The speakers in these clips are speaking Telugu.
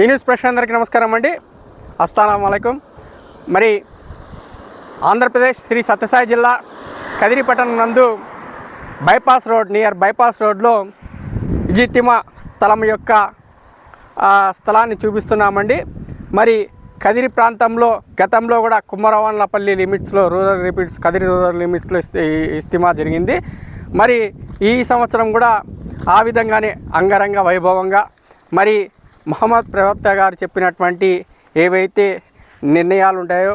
ఈ న్యూస్ ప్రేక్షకులందరికీ అందరికీ నమస్కారం అండి. అస్సలం మరి ఆంధ్రప్రదేశ్ శ్రీ సత్యసాయి జిల్లా కదిరిపట్టణం నందు బైపాస్ రోడ్ నియర్ బైపాస్ రోడ్లో విజితిమ స్థలం యొక్క స్థలాన్ని చూపిస్తున్నామండి. మరి కదిరి ప్రాంతంలో గతంలో కూడా కుమ్మరవాన్లపల్లి లిమిట్స్లో రూరల్ లిమిట్స్ కదిరి రూరల్ లిమిట్స్లో ఇస్తిమా జరిగింది. మరి ఈ సంవత్సరం కూడా ఆ విధంగానే అంగరంగ వైభవంగా మరి మహమ్మద్ ప్రవక్త గారు చెప్పినటువంటి ఏవైతే నిర్ణయాలు ఉంటాయో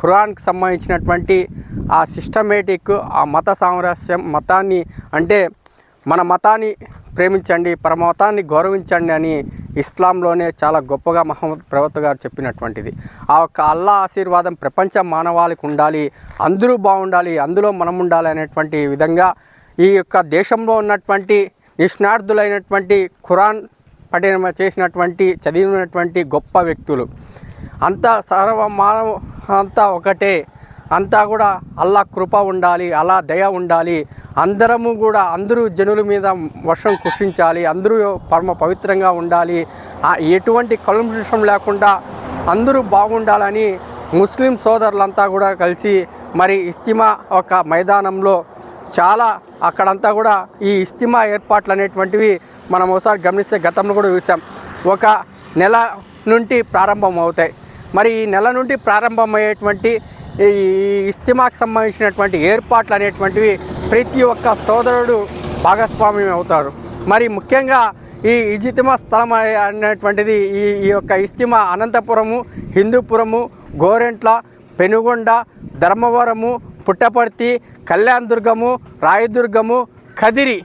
ఖురాన్కి సంబంధించినటువంటి ఆ సిస్టమేటిక్ ఆ మత సామరస్యం మతాన్ని అంటే మన మతాన్ని ప్రేమించండి పరమతాన్ని గౌరవించండి అని ఇస్లాంలోనే చాలా గొప్పగా మహమ్మద్ ప్రవక్త గారు చెప్పినటువంటిది. ఆ యొక్క అల్లా ఆశీర్వాదం ప్రపంచ మానవాళికి ఉండాలి అందరూ బాగుండాలి అందులో మనం ఉండాలి అనేటువంటి విధంగా ఈ యొక్క దేశంలో ఉన్నటువంటి నిష్ణార్థులైనటువంటి ఖురాన్ పఠనం చేసినటువంటి చదివినటువంటి గొప్ప వ్యక్తులు. అంతా సర్వ మానవ అంతా ఒకటే. అంతా కూడా అల్లా కృప ఉండాలి అలా దయ ఉండాలి. అందరము కూడా అందరూ జనుల మీద వర్షం కుషించాలి అందరూ పరమ పవిత్రంగా ఉండాలి. ఎటువంటి కలుషం లేకుండా అందరూ బాగుండాలని ముస్లిం సోదరులంతా కూడా కలిసి మరి ఇస్తిమా ఒక మైదానంలో చాలా అక్కడంతా కూడా ఈ ఇస్తిమా ఏర్పాట్లు అనేటువంటివి మనం ఒకసారి గమనిస్తే గతంలో కూడా చూసాం. ఒక నెల నుండి ప్రారంభం అవుతాయి మరి ఈ నెల నుండి ప్రారంభమయ్యేటువంటి ఈ ఇస్తిమాకు సంబంధించినటువంటి ఏర్పాట్లు అనేటువంటివి ప్రతి ఒక్క సోదరుడు భాగస్వామ్యం అవుతారు మరి ముఖ్యంగా ఈ ఇజితిమా స్థలం అనేటువంటిది ఈ ఈ యొక్క ఇస్తిమా అనంతపురము హిందూపురము గోరెంట్ల పెనుగొండ ధర్మవరము పుట్టపర్తి కళ్యాణ్ దుర్గము రాయదుర్గము కదిరి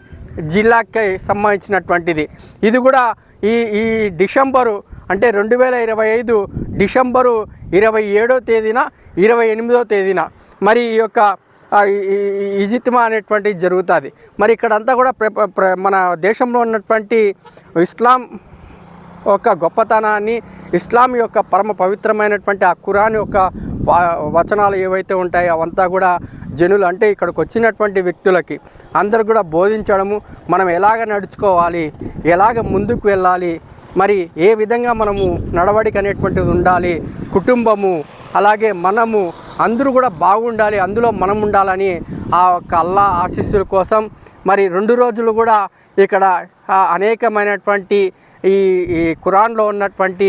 జిల్లాకి సంబంధించినటువంటిది. ఇది కూడా ఈ ఈ డిసెంబరు అంటే రెండు వేల ఇరవై ఐదు డిసెంబరు ఇరవై ఏడో తేదీన ఇరవై ఎనిమిదో తేదీన మరి ఈ యొక్క ఇజిత్మా అనేటువంటిది జరుగుతుంది. మరి ఇక్కడంతా కూడా మన దేశంలో ఉన్నటువంటి ఇస్లాం ఒక గొప్పతనాన్ని ఇస్లాం యొక్క పరమ పవిత్రమైనటువంటి ఆ ఖురాన్ యొక్క వచనాలు ఏవైతే ఉంటాయో అవంతా కూడా జనులు అంటే ఇక్కడికి వచ్చినటువంటి వ్యక్తులకి అందరు కూడా బోధించడము మనం ఎలాగ నడుచుకోవాలి ఎలాగ ముందుకు వెళ్ళాలి మరి ఏ విధంగా మనము నడవడిక అనేటువంటిది ఉండాలి కుటుంబము అలాగే మనము అందరూ కూడా బాగుండాలి అందులో మనం ఉండాలని ఆ యొక్క అల్లా ఆశీస్సుల కోసం మరి రెండు రోజులు కూడా ఇక్కడ అనేకమైనటువంటి ఈ ఈ ఖురాన్లో ఉన్నటువంటి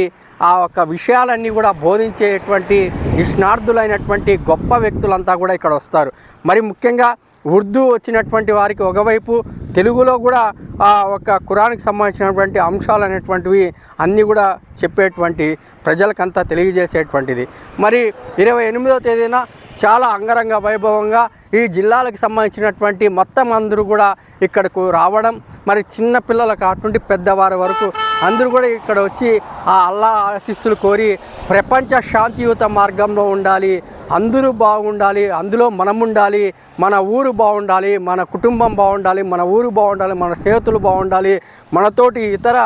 ఆ యొక్క విషయాలన్నీ కూడా బోధించేటువంటి నిష్ణార్థులైనటువంటి గొప్ప వ్యక్తులంతా కూడా ఇక్కడ వస్తారు. మరి ముఖ్యంగా ఉర్దూ వచ్చినటువంటి వారికి ఒకవైపు తెలుగులో కూడా ఆ ఒక ఖురాన్కి సంబంధించినటువంటి అంశాలు అనేటువంటివి అన్నీ కూడా చెప్పేటువంటి ప్రజలకంతా తెలియజేసేటువంటిది. మరి ఇరవై ఎనిమిదో తేదీన చాలా అంగరంగ వైభవంగా ఈ జిల్లాలకు సంబంధించినటువంటి మొత్తం అందరూ కూడా ఇక్కడకు రావడం మరి చిన్న పిల్లల కాటుండి పెద్దవారి వరకు అందరూ కూడా ఇక్కడ వచ్చి ఆ అల్లా ఆశీస్సులు కోరి ప్రపంచ శాంతియుత మార్గంలో ఉండాలి అందరూ బాగుండాలి అందులో మనం ఉండాలి మన ఊరు బాగుండాలి మన కుటుంబం బాగుండాలి మన ఊరు బాగుండాలి మన స్నేహితులు బాగుండాలి మనతోటి ఇతర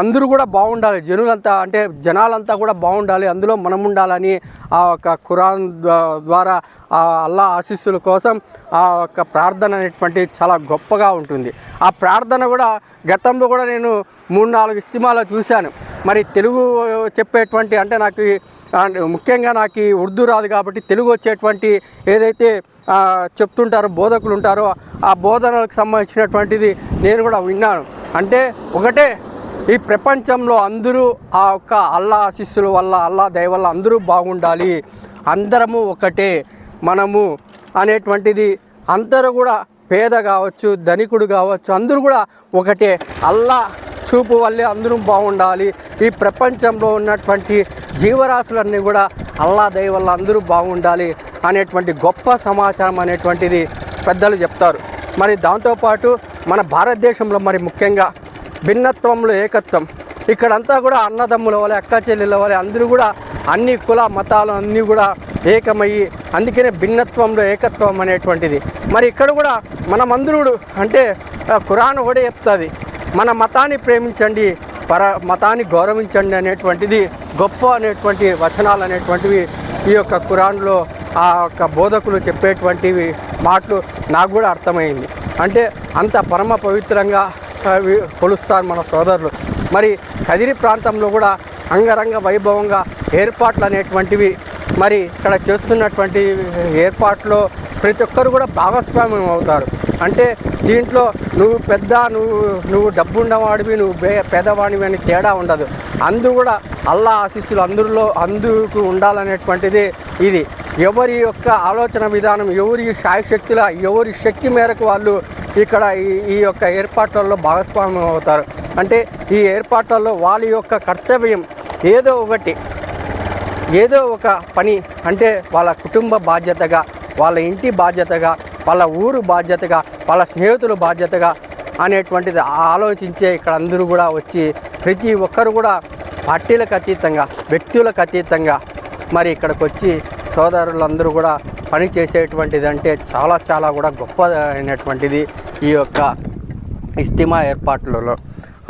అందరూ కూడా బాగుండాలి. జనులంతా అంటే జనాలంతా కూడా బాగుండాలి. అందులో మనం ఉండాలని ఆ యొక్క ఖురాన్ ద్వారా ఆ అల్లా ఆశీస్సుల కోసం ఆ యొక్క ప్రార్థన అనేటువంటి చాలా గొప్పగా ఉంటుంది. ఆ ప్రార్థన కూడా గతంలో కూడా నేను మూడు నాలుగు ఇస్తిమాలో చూశాను. మరి తెలుగు చెప్పేటువంటి అంటే నాకు ముఖ్యంగా నాకు ఉర్దూ రాదు కాబట్టి తెలుగు వచ్చేటువంటి ఏదైతే చెప్తుంటారో బోధకులు ఉంటారో ఆ బోధనలకు సంబంధించినటువంటిది నేను కూడా విన్నాను. అంటే ఒకటే ఈ ప్రపంచంలో అందరూ ఆ యొక్క అల్లా ఆశీస్సుల వల్ల అల్లా దయ వల్ల అందరూ బాగుండాలి. అందరము ఒకటే మనము అనేటువంటిది అందరూ కూడా పేద కావచ్చు ధనికుడు కావచ్చు అందరూ కూడా ఒకటే. అల్లా చూపు వల్లే అందరూ బాగుండాలి. ఈ ప్రపంచంలో ఉన్నటువంటి జీవరాశులన్నీ కూడా అల్లా దయ వల్ల అందరూ బాగుండాలి అనేటువంటి గొప్ప సమాచారం అనేటువంటిది పెద్దలు చెప్తారు. మరి దాంతోపాటు మన భారతదేశంలో మరి ముఖ్యంగా భిన్నత్వంలో ఏకత్వం. ఇక్కడంతా కూడా అన్నదమ్ముల వల్ల అక్క చెల్లెల వల్ల అందరూ కూడా అన్ని కుల మతాలు అన్నీ కూడా ఏకమయ్యి అందుకనే భిన్నత్వంలో ఏకత్వం అనేటువంటిది. మరి ఇక్కడ కూడా మనమందరూ అంటే ఖురాన్ కూడా చెప్తుంది. మన మతాన్ని ప్రేమించండి పర మతాన్ని గౌరవించండి అనేటువంటిది గొప్ప అనేటువంటి వచనాలు అనేటువంటివి ఈ యొక్క ఖురాన్లో ఆ యొక్క బోధకులు చెప్పేటువంటివి మాటలు నాకు కూడా అర్థమైంది. అంటే అంత పరమ పవిత్రంగా కొలుస్తారు కొలుస్తారు మన సోదరులు. మరి కదిరి ప్రాంతంలో కూడా అంగరంగ వైభవంగా ఏర్పాట్లు అనేటువంటివి మరి ఇక్కడ చేస్తున్నటువంటి ఏర్పాట్లో ప్రతి ఒక్కరు కూడా భాగస్వామ్యం అవుతారు. అంటే దీంట్లో నువ్వు పెద్ద నువ్వు నువ్వు డబ్బు ఉన్నవాడివి నువ్వు బే పేదవాడివి అని తేడా ఉండదు. అందు కూడా అల్లా ఆశీస్సులు అందరిలో అందుకు ఉండాలనేటువంటిది ఇది. ఎవరి యొక్క ఆలోచన విధానం ఎవరి శాయశక్తుల ఎవరి శక్తి మేరకు వాళ్ళు ఇక్కడ ఈ ఈ యొక్క ఏర్పాట్లలో భాగస్వామ్యం అవుతారు. అంటే ఈ ఏర్పాట్లలో వాళ్ళ యొక్క కర్తవ్యం ఏదో ఒకటి ఏదో ఒక పని అంటే వాళ్ళ కుటుంబ బాధ్యతగా వాళ్ళ ఇంటి బాధ్యతగా వాళ్ళ ఊరు బాధ్యతగా వాళ్ళ స్నేహితుల బాధ్యతగా అనేటువంటిది ఆలోచించే ఇక్కడ అందరూ కూడా వచ్చి ప్రతి ఒక్కరు కూడా పార్టీలకు అతీతంగా వ్యక్తులకు అతీతంగా మరి ఇక్కడికి వచ్చి సోదరులందరూ కూడా పని చేసేటువంటిది అంటే చాలా చాలా కూడా గొప్ప అయినటువంటిది ఈ యొక్క ఇస్తిమా ఏర్పాట్లలో.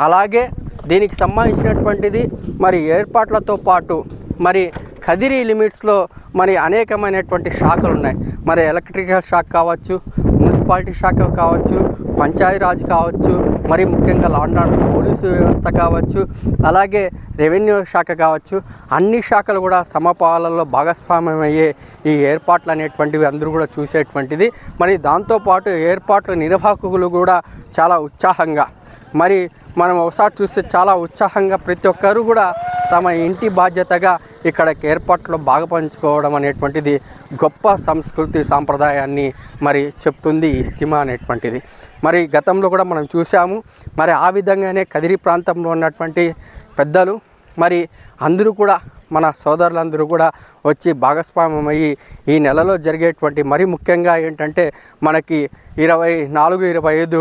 అలాగే దీనికి సంబంధించినటువంటిది మరి ఏర్పాట్లతో పాటు మరి కదిరి లిమిట్స్లో మరి అనేకమైనటువంటి శాఖలు ఉన్నాయి. మరి ఎలక్ట్రికల్ శాఖ కావచ్చు మున్సిపాలిటీ శాఖ కావచ్చు పంచాయతీరాజ్ కావచ్చు మరి ముఖ్యంగా లాండ్ ఆర్డర్ పోలీసు వ్యవస్థ కావచ్చు అలాగే రెవెన్యూ శాఖ కావచ్చు అన్ని శాఖలు కూడా సమపాలనలో భాగస్వామ్యం అయ్యే ఈ ఏర్పాట్లు అనేటువంటివి అందరూ కూడా చూసేటువంటిది. మరి దాంతోపాటు ఏర్పాట్ల నిర్వాహకులు కూడా చాలా ఉత్సాహంగా. మరి మనం ఒకసారి చూస్తే చాలా ఉత్సాహంగా ప్రతి ఒక్కరు కూడా తమ ఇంటి బాధ్యతగా ఇక్కడ ఏర్పాట్లో బాగా పంచుకోవడం అనేటువంటిది గొప్ప సంస్కృతి సాంప్రదాయాన్ని మరి చెప్తుంది ఈ ఇస్తిమా అనేటువంటిది. మరి గతంలో కూడా మనం చూసాము మరి ఆ విధంగానే కదిరి ప్రాంతంలో ఉన్నటువంటి పెద్దలు మరి అందరూ కూడా మన సోదరులందరూ కూడా వచ్చి భాగస్వామ్యమయ్యి ఈ నెలలో జరిగేటువంటి మరి ముఖ్యంగా ఏంటంటే మనకి ఇరవై నాలుగు ఇరవై ఐదు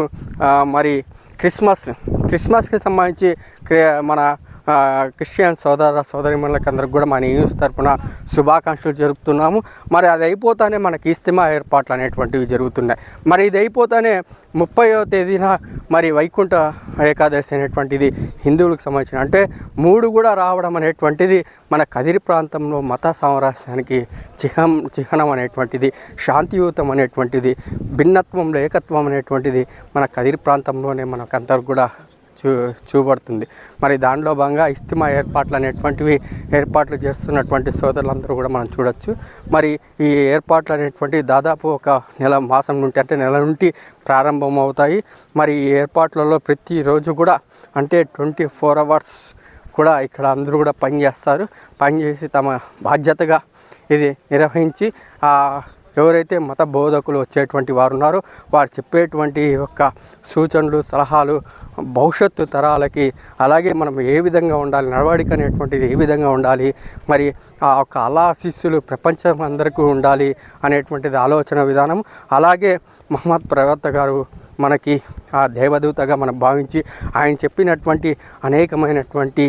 మరి క్రిస్మస్ క్రిస్మస్కి సంబంధించి క్రి- మన క్రిస్టియన్ సోదర సోదరిమణులకు అందరికి కూడా మన న్యూస్ తరపున శుభాకాంక్షలు జరుపుతున్నాము. మరి అది అయిపోతానే మనకి ఇస్తిమా ఏర్పాట్లు అనేటువంటివి జరుగుతున్నాయి. మరి ఇది అయిపోతానే ముప్పైవ తేదీన మరి వైకుంఠ ఏకాదశి అనేటువంటిది హిందువులకు సంబంధించిన అంటే మూడు కూడా రావడం అనేటువంటిది మన కదిరి ప్రాంతంలో మత సామరస్యానికి చిహం చిహ్నం అనేటువంటిది శాంతియుతం అనేటువంటిది భిన్నత్వంలో ఏకత్వం అనేటువంటిది మన కదిరి ప్రాంతంలోనే మనకందరు కూడా చూ చూపడుతుంది మరి దానిలో భాగంగా ఇస్తిమా ఏర్పాట్లు అనేటువంటివి ఏర్పాట్లు చేస్తున్నటువంటి సోదరులందరూ కూడా మనం చూడొచ్చు. మరి ఈ ఏర్పాట్లు అనేటువంటివి దాదాపు ఒక నెల మాసం నుండి అంటే నెల నుండి ప్రారంభం అవుతాయి మరి ఈ ఏర్పాట్లలో ప్రతిరోజు కూడా అంటే ట్వంటీ ఫోర్ అవర్స్ కూడా ఇక్కడ అందరూ కూడా పనిచేస్తారు. పనిచేసి తమ బాధ్యతగా ఇది నిర్వహించి ఆ ఎవరైతే మత బోధకులు వచ్చేటువంటి వారు ఉన్నారో వారు చెప్పేటువంటి యొక్క సూచనలు సలహాలు భవిష్యత్తు తరాలకి అలాగే మనం ఏ విధంగా ఉండాలి నడవడిక అనేటువంటిది ఏ విధంగా ఉండాలి మరి ఆ యొక్క అలా శిష్యులు ప్రపంచం అందరికీ ఉండాలి అనేటువంటిది ఆలోచన విధానం. అలాగే మహమ్మద్ ప్రవక్త గారు మనకి ఆ దేవదూతగా మనం భావించి ఆయన చెప్పినటువంటి అనేకమైనటువంటి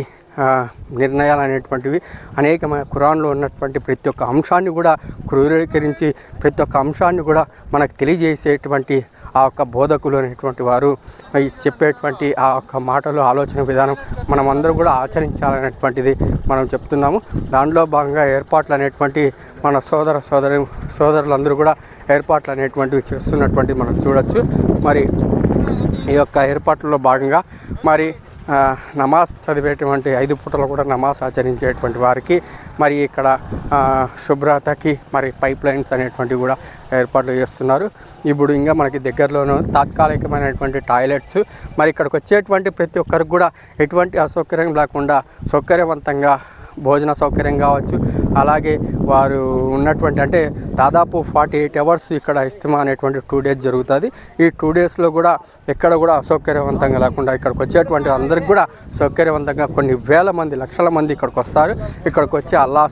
నిర్ణయాలు అనేటువంటివి అనేకమైన కురాన్లో ఉన్నటువంటి ప్రతి ఒక్క అంశాన్ని కూడా క్రూరీకరించి ప్రతి ఒక్క అంశాన్ని కూడా మనకు తెలియజేసేటువంటి ఆ యొక్క బోధకులు అనేటువంటి వారు చెప్పేటువంటి ఆ యొక్క మాటలు ఆలోచన విధానం మనం అందరూ కూడా ఆచరించాలనేటువంటిది మనం చెప్తున్నాము. దానిలో భాగంగా ఏర్పాట్లు అనేటువంటి మన సోదర సోదరి సోదరులందరూ కూడా ఏర్పాట్లు అనేటువంటివి చేస్తున్నటువంటివి మనం చూడొచ్చు. మరి ఈ యొక్క ఏర్పాట్లలో భాగంగా మరి నమాజ్ చదివేటువంటి ఐదు పూటలు కూడా నమాజ్ ఆచరించేటువంటి వారికి మరి ఇక్కడ శుభ్రతకి మరి పైప్ లైన్స్ అనేటువంటివి కూడా ఏర్పాట్లు చేస్తున్నారు. ఇప్పుడు ఇంకా మనకి దగ్గరలోనూ తాత్కాలికమైనటువంటి టాయిలెట్స్ మరి ఇక్కడికి వచ్చేటువంటి ప్రతి ఒక్కరికి కూడా ఎటువంటి అసౌకర్యం లేకుండా సౌకర్యవంతంగా భోజన సౌకర్యం కావచ్చు. అలాగే వారు ఉన్నటువంటి అంటే దాదాపు ఫార్టీ ఎయిట్ అవర్స్ ఇక్కడ ఇస్తమా అనేటువంటి టూ డేస్ జరుగుతుంది. ఈ టూ డేస్లో కూడా ఎక్కడ కూడా అసౌకర్యవంతంగా లేకుండా ఇక్కడికి వచ్చేటువంటి అందరికి కూడా సౌకర్యవంతంగా కొన్ని వేల మంది లక్షల మంది ఇక్కడికి వస్తారు. ఇక్కడికి వచ్చి అల్లా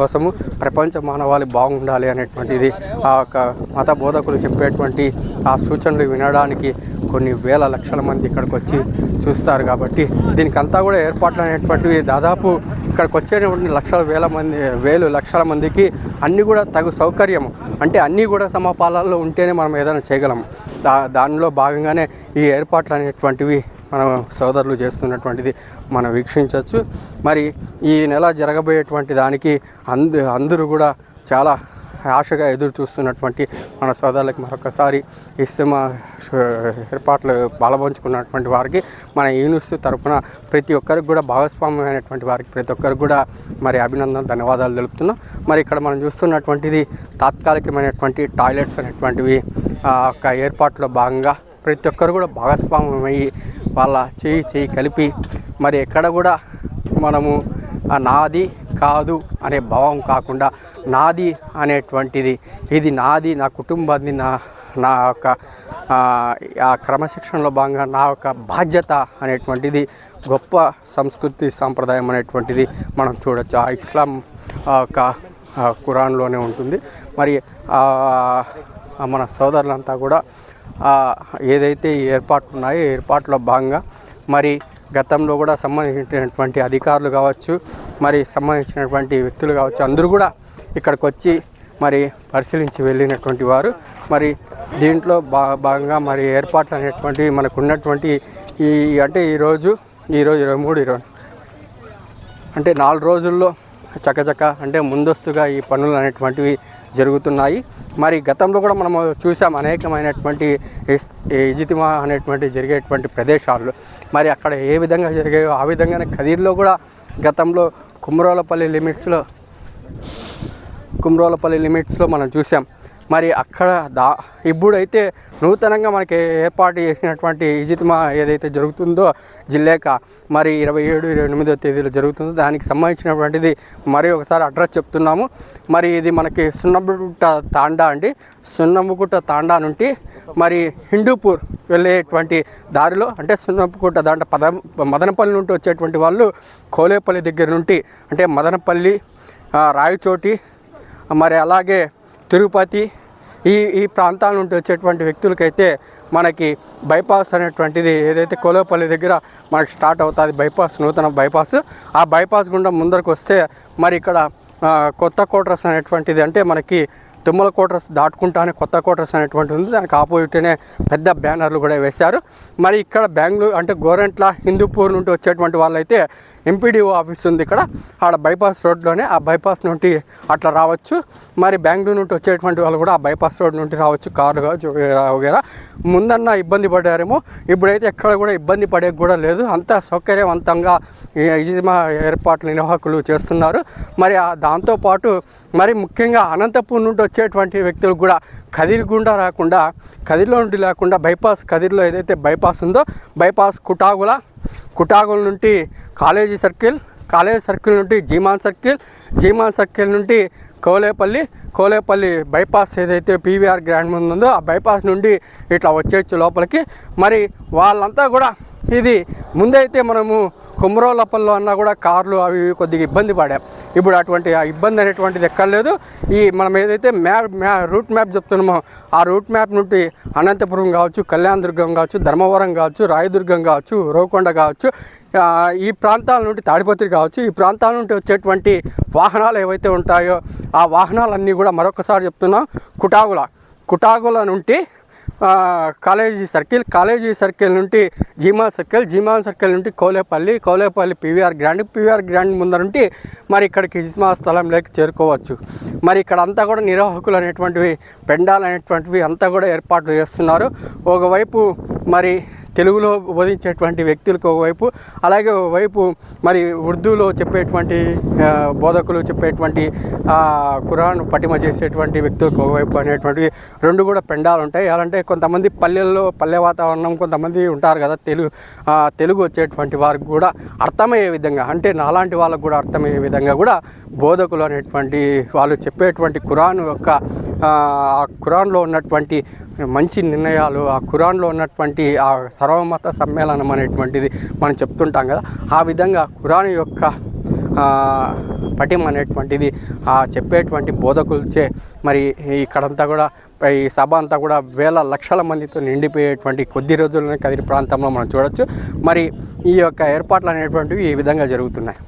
కోసము ప్రపంచ మానవాళి బాగుండాలి అనేటువంటిది ఆ యొక్క మత బోధకులు చెప్పేటువంటి ఆ సూచనలు వినడానికి కొన్ని వేల లక్షల మంది ఇక్కడికి వచ్చి చూస్తారు. కాబట్టి దీనికంతా కూడా ఏర్పాట్లు అనేటువంటివి దాదాపు ఇక్కడికి వచ్చేటువంటి లక్షల వేల మంది వేలు లక్షల మందికి అన్నీ కూడా తగు సౌకర్యం అంటే అన్నీ కూడా సమపాలలో ఉంటేనే మనం ఏదైనా చేయగలము దా దానిలో భాగంగానే ఈ ఏర్పాట్లు అనేటువంటివి మన సోదరులు చేస్తున్నటువంటిది మనం వీక్షించవచ్చు. మరి ఈ నెల జరగబోయేటువంటి దానికి అంద అందరూ కూడా చాలా ఆశగా ఎదురు చూస్తున్నటువంటి మన సోదరులకు మరొకసారి ఇస్తమా ఏర్పాట్లు బలపంచుకున్నటువంటి వారికి మన యూనిస్ తరపున ప్రతి ఒక్కరికి కూడా భాగస్వామ్యమైనటువంటి వారికి ప్రతి ఒక్కరికి కూడా మరి అభినందన ధన్యవాదాలు తెలుపుతున్నాం. మరి ఇక్కడ మనం చూస్తున్నటువంటిది తాత్కాలికమైనటువంటి టాయిలెట్స్ అనేటువంటివి ఆ యొక్క ఏర్పాట్లో భాగంగా ప్రతి ఒక్కరు కూడా భాగస్వామ్యమయ్యి వాళ్ళ చేయి చేయి కలిపి మరి ఎక్కడ కూడా మనము నాది కాదు అనే భావం కాకుండా నాది అనేటువంటిది. ఇది నాది నా కుటుంబాన్ని నా నా యొక్క ఆ, క్రమశిక్షణలో భాగంగా నా యొక్క బాధ్యత అనేటువంటిది గొప్ప సంస్కృతి సాంప్రదాయం అనేటువంటిది మనం చూడొచ్చు. ఆ ఇస్లాం ఆ యొక్క కురాన్లోనే ఉంటుంది. మరి ఆ, మన సోదరులంతా కూడా ఏదైతే ఏర్పాట్లు ఉన్నాయో ఏర్పాట్లో భాగంగా మరి గతంలో కూడా సంబంధించినటువంటి అధికారులు కావచ్చు మరి సంబంధించినటువంటి వ్యక్తులు కావచ్చు అందరూ కూడా ఇక్కడికి వచ్చి మరి పరిశీలించి వెళ్ళినటువంటి వారు. మరి దీంట్లో బా భాగంగా మరి ఏర్పాట్లు అనేటువంటివి మనకు ఉన్నటువంటి ఈ అంటే ఈరోజు ఈరోజు ఇరవై మూడు ఇరవై అంటే నాలుగు రోజుల్లో చకచక అంటే ముందస్తుగా ఈ పనులు అనేటువంటివి జరుగుతున్నాయి. మరి గతంలో కూడా మనము చూసాం అనేకమైనటువంటి ఇజితిమా అనేటువంటి జరిగేటువంటి ప్రదేశాలు. మరి అక్కడ ఏ విధంగా జరిగాయో ఆ విధంగానే ఖదీర్లో కూడా గతంలో కుమ్రోలపల్లి లిమిట్స్లో కుమ్రోలపల్లి లిమిట్స్లో మనం చూసాం. మరి అక్కడ దా ఇప్పుడైతే నూతనంగా మనకి ఏర్పాటు చేసినటువంటి ఇజిత్మా ఏదైతే జరుగుతుందో జిల్లాక మరి ఇరవై ఏడు ఇరవై ఎనిమిదో తేదీలో జరుగుతుందో దానికి సంబంధించినటువంటిది మరి ఒకసారి అడ్రస్ చెప్తున్నాము. మరి ఇది మనకి సున్నముగుట్ట తాండా అండి. సున్నముగుట్ట తాండా నుండి మరి హిందూపూర్ వెళ్ళేటువంటి దారిలో అంటే సున్నపుగుట్ట దాంట్లో పద మదనపల్లి నుండి వచ్చేటువంటి వాళ్ళు కోలేపల్లి దగ్గర నుండి అంటే మదనపల్లి రాయచోటి మరి అలాగే తిరుపతి ఈ ఈ ప్రాంతాల నుండి వచ్చేటువంటి వ్యక్తులకైతే మనకి బైపాస్ అనేటువంటిది ఏదైతే కోలేపల్లి దగ్గర మనకి స్టార్ట్ అవుతుంది బైపాస్ నూతన బైపాస్. ఆ బైపాస్ గుండా ముందరకు వస్తే మరి ఇక్కడ కొత్త కోటరస్ అనేటువంటిది అంటే మనకి తిమ్మల క్వార్టర్స్ దాటుకుంటానే కొత్త క్వార్టర్స్ అనేటువంటి ఉంది. దానికి ఆపోజిట్నే పెద్ద బ్యానర్లు కూడా వేశారు. మరి ఇక్కడ బెంగళూరు అంటే గోరెంట్ల హిందూపూర్ నుండి వచ్చేటువంటి వాళ్ళైతే ఎంపీడీఓ ఆఫీస్ ఉంది ఇక్కడ. ఆడ బైపాస్ రోడ్లోనే ఆ బైపాస్ నుండి అట్లా రావచ్చు. మరి బెంగళూరు నుండి వచ్చేటువంటి వాళ్ళు కూడా ఆ బైపాస్ రోడ్ నుండి రావచ్చు కార్లు కావచ్చు వగేరా. ముందన్న ఇబ్బంది పడ్డారేమో. ఇప్పుడైతే ఎక్కడ కూడా ఇబ్బంది పడే కూడా లేదు. అంత సౌకర్యవంతంగా ఈ ఏర్పాట్లు నిర్వాహకులు చేస్తున్నారు. మరి ఆ దాంతోపాటు మరి ముఖ్యంగా అనంతపూర్ నుండి వచ్చేటువంటి వ్యక్తులు కూడా కదిరి గుండా రాకుండా కదిరిలో నుండి లేకుండా బైపాస్ కదిరిలో ఏదైతే బైపాస్ ఉందో బైపాస్ కుటాగుల కుటాగుల నుండి కాలేజీ సర్కిల్ కాలేజీ సర్కిల్ నుండి జీమాన్ సర్కిల్ జీమాన్ సర్కిల్ నుండి కోలేపల్లి కోలేపల్లి బైపాస్ ఏదైతే పీవీఆర్ గ్రాండ్ ముందు ఉందో ఆ బైపాస్ నుండి ఇట్లా వచ్చేయచ్చు లోపలికి. మరి వాళ్ళంతా కూడా ఇది ముందైతే మనము కుమ్రోలపల్లో అన్నా కూడా కార్లు అవి కొద్దిగా ఇబ్బంది పడాం. ఇప్పుడు అటువంటి ఆ ఇబ్బంది అనేటువంటిది ఎక్కర్లేదు ఈ మనం ఏదైతే మ్యాప్ మ్యా రూట్ మ్యాప్ చెప్తున్నామో ఆ రూట్ మ్యాప్ నుండి అనంతపురం కావచ్చు కళ్యాణదుర్గం కావచ్చు ధర్మవరం కావచ్చు రాయదుర్గం కావచ్చు రోకొండ కావచ్చు ఈ ప్రాంతాల నుండి తాడిపత్రి కావచ్చు ఈ ప్రాంతాల నుండి వచ్చేటువంటి వాహనాలు ఏవైతే ఉంటాయో ఆ వాహనాలన్నీ కూడా మరొకసారి చెప్తున్నాం కుటాగుల కుటాగుల నుండి కాలేజీ సర్కిల్ కాలేజీ సర్కిల్ నుండి జీమా సర్కిల్ జీమా సర్కిల్ నుండి Kolepalli Kolepalli PVR grand PVR grand ముందర నుండి మరి ఇక్కడికి ఇజ్మా స్థలంలోకి చేరుకోవచ్చు. మరి ఇక్కడ అంతా కూడా నిర్వాహకులు అనేటువంటివి పెండాలు అనేటువంటివి అంతా కూడా ఏర్పాట్లు చేస్తున్నారు. ఒకవైపు మరి తెలుగులో బోధించేటువంటి వ్యక్తులకు ఒకవైపు అలాగే ఒకవైపు మరి ఉర్దూలో చెప్పేటువంటి బోధకులు చెప్పేటువంటి ఖురాన్ పటిమ చేసేటువంటి వ్యక్తులకు ఒకవైపు అనేటువంటివి రెండు కూడా పెండాలు ఉంటాయి. ఎలా అంటే కొంతమంది పల్లెల్లో పల్లె వాతావరణం కొంతమంది ఉంటారు కదా తెలుగు తెలుగు వచ్చేటువంటి వారికి కూడా అర్థమయ్యే విధంగా అంటే నాలాంటి వాళ్ళకు కూడా అర్థమయ్యే విధంగా కూడా బోధకులు అనేటువంటి వాళ్ళు చెప్పేటువంటి ఖురాన్ యొక్క ఆ ఆ ఖురాన్లో ఉన్నటువంటి మంచి నిర్ణయాలు ఆ ఖురాన్లో ఉన్నటువంటి ఆ సర్వమత సమ్మేళనం అనేటువంటిది మనం చెప్తుంటాం కదా ఆ విధంగా ఖురాన్ యొక్క పటిం పటిమ అనేటువంటిది ఆ చెప్పేటువంటి బోధకులచే మరి ఇక్కడంతా కూడా ఈ సభ అంతా కూడా వేల లక్షల మందితో నిండిపోయేటువంటి కొద్ది రోజుల్లోనే కదిరి ప్రాంతంలో మనం చూడొచ్చు. మరి ఈ యొక్క ఏర్పాట్లు అనేటువంటివి ఈ విధంగా జరుగుతున్నాయి.